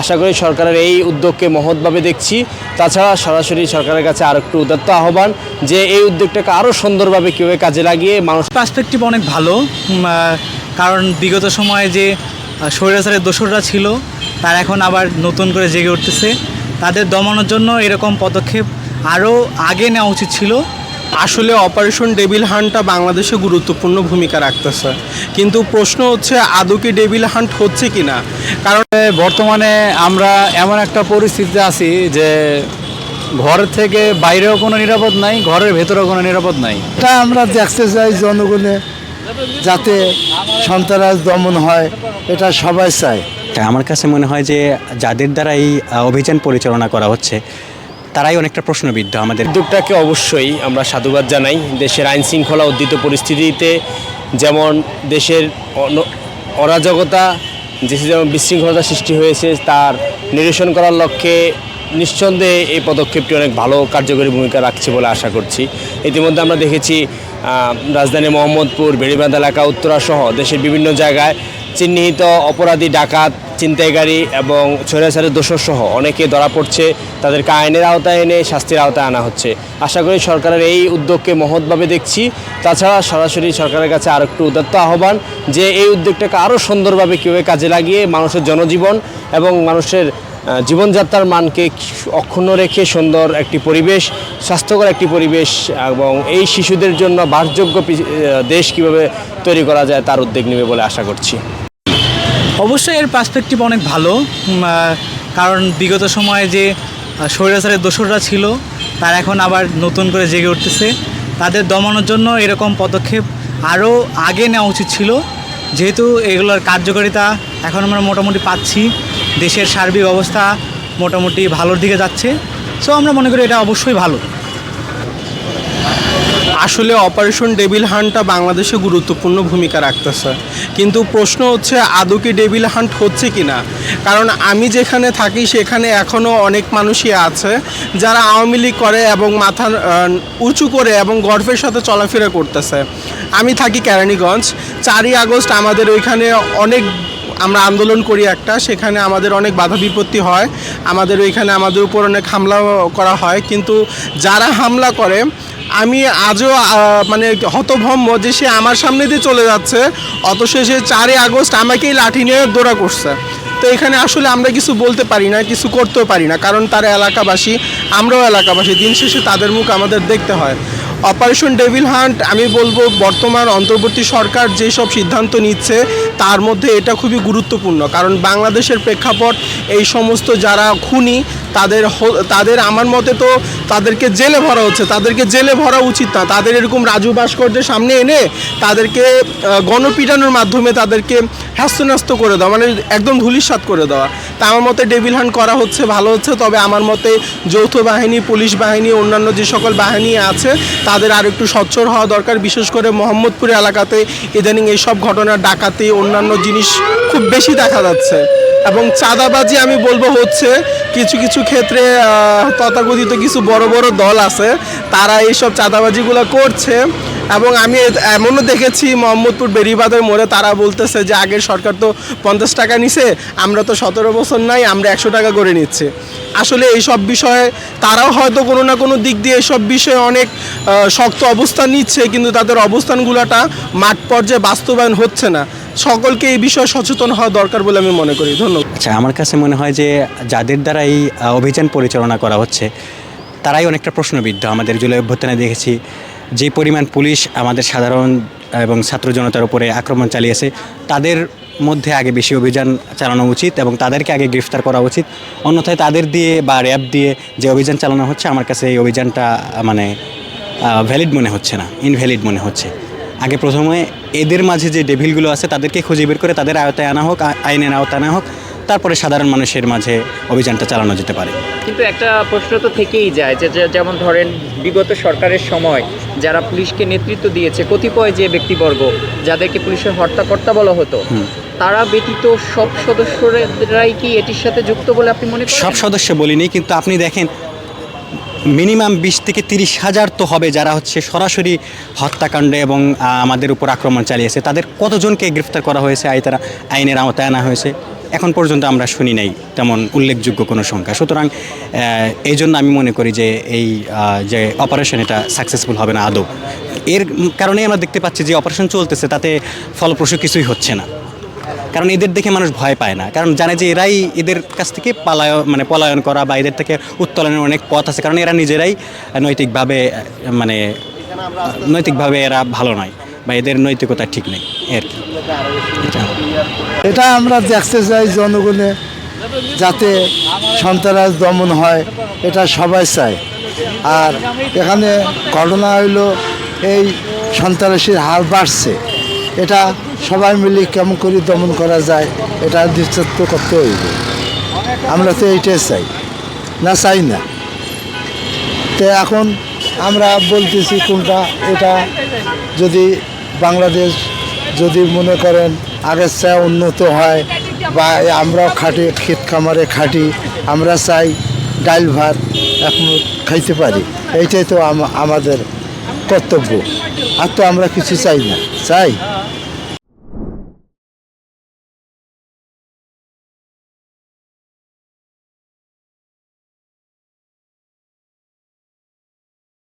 আশা করি সরকারের এই উদ্যোগকে মহৎভাবে দেখছি। তাছাড়া সরাসরি সরকারের কাছে আর একটু উদাত্ত আহ্বান যে এই উদ্যোগটাকে আরও সুন্দরভাবে কীভাবে কাজে লাগিয়ে মানুষ পার্সপেক্টিভ অনেক ভালো। কারণ বিগত সময়ে যে স্বৈরাচারের দোসররা ছিল, তারা এখন আবার নতুন করে জেগে উঠতেছে। তাদের দমানোর জন্য এরকম পদক্ষেপ আরও আগে নেওয়া উচিত ছিল। আসলে অপারেশন ডেভিল হান্টটা বাংলাদেশে গুরুত্বপূর্ণ ভূমিকা রাখতেছে। কিন্তু প্রশ্ন হচ্ছে আদৌ কি ডেভিল হান্ট হচ্ছে কি না? কারণ বর্তমানে আমরা এমন একটা পরিস্থিতিতে আছি যে ঘর থেকে বাইরেও কোনো নিরাপদ নাই ঘরের ভেতরেও কোনো নিরাপদ নাই। এটা আমরা দেখতে চাই জনগণে যাতে সন্ত্রাস দমন হয় এটা সবাই চায়। তা আমার কাছে মনে হয় যে যাদের দ্বারা এই অভিযান পরিচালনা করা হচ্ছে তারাই অনেকটা প্রশ্নবিদ্ধ আমাদের। উদ্যোগটাকে অবশ্যই আমরা সাধুবাদ জানাই। দেশের আইন শৃঙ্খলা উদ্দিত পরিস্থিতিতে যেমন দেশের অরাজকতা, দেশে যেমন বিশৃঙ্খলতা সৃষ্টি হয়েছে, তার নিরসন করার লক্ষ্যে নিঃসন্দেহে এই পদক্ষেপটি অনেক ভালো কার্যকরী ভূমিকা রাখছে বলে আশা করছি। ইতিমধ্যে আমরা দেখেছি রাজধানী মোহাম্মদপুর, বেড়িবাঁধ এলাকা উত্তরাসহ দেশের বিভিন্ন জায়গায় চিহ্নিত অপরাধী, ডাকাত, ছিনতাইকারী এবং ছড়াছাড়ের দোষর সহ অনেকে ধরা পড়ছে। তাদেরকে আইনের আওতায় এনে শাস্তির আওতায় আনা হচ্ছে। আশা করি সরকারের এই উদ্যোগকে মহৎভাবে দেখছি। তাছাড়া সরাসরি সরকারের কাছে আর একটু উদাত্ত আহ্বান যে, এই উদ্যোগটাকে আরও সুন্দরভাবে কীভাবে কাজে লাগিয়ে মানুষের জনজীবন এবং মানুষের জীবনযাত্রার মানকে অক্ষুণ্ণ রেখে সুন্দর একটি পরিবেশ, স্বাস্থ্যকর একটি পরিবেশ এবং এই শিশুদের জন্য বাসযোগ্য দেশ কীভাবে তৈরি করা যায় তার উদ্যোগ নেবে বলে আশা করছি। অবশ্যই এর পার্সপেক্টিভ অনেক ভালো। কারণ বিগত সময়ে যে স্বৈরাচারের দোসররা ছিল, তারা এখন আবার নতুন করে জেগে উঠতেছে। তাদের দমানোর জন্য এরকম পদক্ষেপ আরও আগে নেওয়া উচিত ছিল। যেহেতু এগুলোর কার্যকারিতা এখন আমরা মোটামুটি পাচ্ছি। দেশের সার্বিক অবস্থা মোটামুটি ভালোর দিকে যাচ্ছে। সো আমরা মনে করি এটা অবশ্যই ভালো। আসলে অপারেশন ডেভিল হান্টটা বাংলাদেশে গুরুত্বপূর্ণ ভূমিকা রাখতেছে। কিন্তু প্রশ্ন হচ্ছে, আদৌ কি ডেভিল হান্ট হচ্ছে কি না? কারণ আমি যেখানে থাকি, সেখানে এখনও অনেক মানুষই আছে, যারা আওয়ামী লীগ করে এবং মাথা উঁচু করে এবং গর্বের সাথে চলাফেরা করতেছে। আমি থাকি কেরানীগঞ্জ। চারই আগস্ট আমাদের ওইখানে অনেক আমরা আন্দোলন করি একটা, সেখানে আমাদের অনেক বাধা বিপত্তি হয়। আমাদের ওইখানে আমাদের উপর অনেক হামলা করা হয়। কিন্তু যারা হামলা করে, আমি আজও মানে হতভম্ব যে সে আমার সামনে দিয়ে চলে যাচ্ছে, অথচ সে চারই আগস্ট আমাকেই লাঠি নিয়ে দৌড়া করছে। তো এখানে আসলে আমরা কিছু বলতে পারি না, কিছু করতেও পারি না। কারণ তারা এলাকাবাসী, আমরাও এলাকাবাসী। দিন শেষে তাদের মুখ আমাদের দেখতে হয়। অপারেশন ডেভিল হান্ট আমি বলব বর্তমান অন্তর্বর্তী সরকার যেসব সিদ্ধান্ত নিচ্ছে, তার মধ্যে এটা খুবই গুরুত্বপূর্ণ। কারণ বাংলাদেশের প্রেক্ষাপট, এই সমস্ত যারা খুনি, তাদের তাদের আমার মতে তো তাদেরকে জেলে ভরা হচ্ছে। তাদেরকে জেলে ভরা উচিত না। তাদের এরকম রাজু ভাস্কর্যের সামনে এনে তাদেরকে গণপিটানোর মাধ্যমে তাদেরকে হ্যাস্ত করে দেওয়া মানে একদম ধুলিস্বাদ করে দেওয়া। তা আমার মতে ডেভিল হান্ট করা হচ্ছে, ভালো হচ্ছে। তবে আমার মতে যৌথ বাহিনী, পুলিশ বাহিনী, অন্যান্য যে সকল বাহিনী আছে, তাদের আর একটু সচ্ছর হওয়া দরকার। বিশেষ করে মোহাম্মদপুর এলাকাতে ইদানিং এইসব ঘটনা ডাকাতি, অন্যান্য জিনিস খুব বেশি দেখা যাচ্ছে। এবং চাঁদাবাজি আমি বলব হচ্ছে, কিছু কিছু ক্ষেত্রে তথাকথিত কিছু বড় বড় দল আছে, তারা এইসব চাঁদাবাজিগুলো করছে। এবং আমি এমনও দেখেছি মোহাম্মদপুর বেরিবাদের মোড়ে তারা বলতেছে যে আগের সরকার তো পঞ্চাশ টাকা নিছে, আমরা তো সতেরো বছর নাই, আমরা একশো টাকা করে নিচ্ছি। আসলে এই সব বিষয়ে তারাও হয়তো কোনো না কোনো দিক দিয়ে এসব বিষয়ে অনেক শক্ত অবস্থান নিচ্ছে, কিন্তু তাদের অবস্থানগুলোটা মাঠ পর্যায়ে বাস্তবায়ন হচ্ছে না। সকলকে এই বিষয়ে সচেতন হওয়া দরকার বলে আমি মনে করি। ধন্যবাদ। আচ্ছা আমার কাছে মনে হয় যে যাদের দ্বারা এই অভিযান পরিচালনা করা হচ্ছে, তারাই অনেকটা প্রশ্নবিদ্ধ। আমাদের জুলাই অভ্যুত্থানে দেখেছি যে পরিমাণ পুলিশ আমাদের সাধারণ এবং ছাত্র জনতার উপরে আক্রমণ চালিয়েছে, তাদের মধ্যে আগে বেশি অভিযান চালানো উচিত এবং তাদেরকে আগে গ্রেফতার করা উচিত। অন্যথায় তাদের দিয়ে বা র্যাব দিয়ে যে অভিযান চালানো হচ্ছে, আমার কাছে এই অভিযানটা মানে ভ্যালিড মনে হচ্ছে না ইনভ্যালিড মনে হচ্ছে। আগে প্রথমে এদের মাঝে যে ডেভিলগুলো আছে, তাদেরকে খুঁজে বের করে তাদের আওতায় আনা হোক আইনের আওতায় আনা হোক। তারপরে সাধারণ মানুষের মাঝে অভিযানটা চালানো যেতে পারে। কিন্তু একটা প্রশ্ন তো থেকেই যায় যে যেমন ধরেন বিগত সরকারের সময় যারা পুলিশকে নেতৃত্ব দিয়েছে কতিপয় যে ব্যক্তিবর্গ যাদেরকে পুলিশের হর্তাকর্তা বলা হতো তারা ব্যতীত সব সদস্যরাই কি এটির সাথে যুক্ত বলে আপনি মনে করেন? সব সদস্য বলিনি কিন্তু আপনি দেখেন মিনিমাম বিশ থেকে তিরিশ হাজার তো হবে যারা হচ্ছে সরাসরি হত্যাকাণ্ড এবং আমাদের উপর আক্রমণ চালিয়েছে। তাদের কতজনকে গ্রেফতার করা হয়েছে আই তারা আইনের আওতায় আনা হয়েছে? এখন পর্যন্ত আমরা শুনি নাই তেমন উল্লেখযোগ্য কোনো সংখ্যা। সুতরাং এই জন্য আমি মনে করি যে এই যে অপারেশন এটা সাকসেসফুল হবে না আদৌ। এর কারণেই আমরা দেখতে পাচ্ছি যে অপারেশন চলতেছে, তাতে ফলপ্রসূ কিছুই হচ্ছে না। কারণ এদের দেখে মানুষ ভয় পায় না। কারণ জানে যে এরাই এদের কাছ থেকে পালায় মানে পলায়ন করা বা এদের থেকে উত্তোলনের অনেক পথ আছে। কারণ এরা নিজেরাই নৈতিকভাবে মানে নৈতিকভাবে এরা ভালো নয়। বা এদের নৈতিকতা ঠিক নেই আর কি? এটা এটা আমরা দেখতে চাই জনগণে যাতে সন্ত্রাস দমন হয়, এটা সবাই চায়। আর এখানে ঘটনা হইল, এই সন্ত্রাসীর হার বাড়ছে। এটা সবাই মিলে কেমন করে দমন করা যায়, এটা নিশ্চিত করতে হইবে। আমরা তো এইটাই চাই, না চাই না। তো এখন আমরা বলতেছি কোনটা, এটা যদি বাংলাদেশ যদি মনে করেন আগের চেয়ে উন্নত হয় বা আমরাও খাটি ক্ষেত খামারে খাটি, আমরা চাই ডাল ভাত এখন খাইতে পারি। এইটাই তো আমাদের কর্তব্য। আর তো আমরা কিছু চাই না। চাই?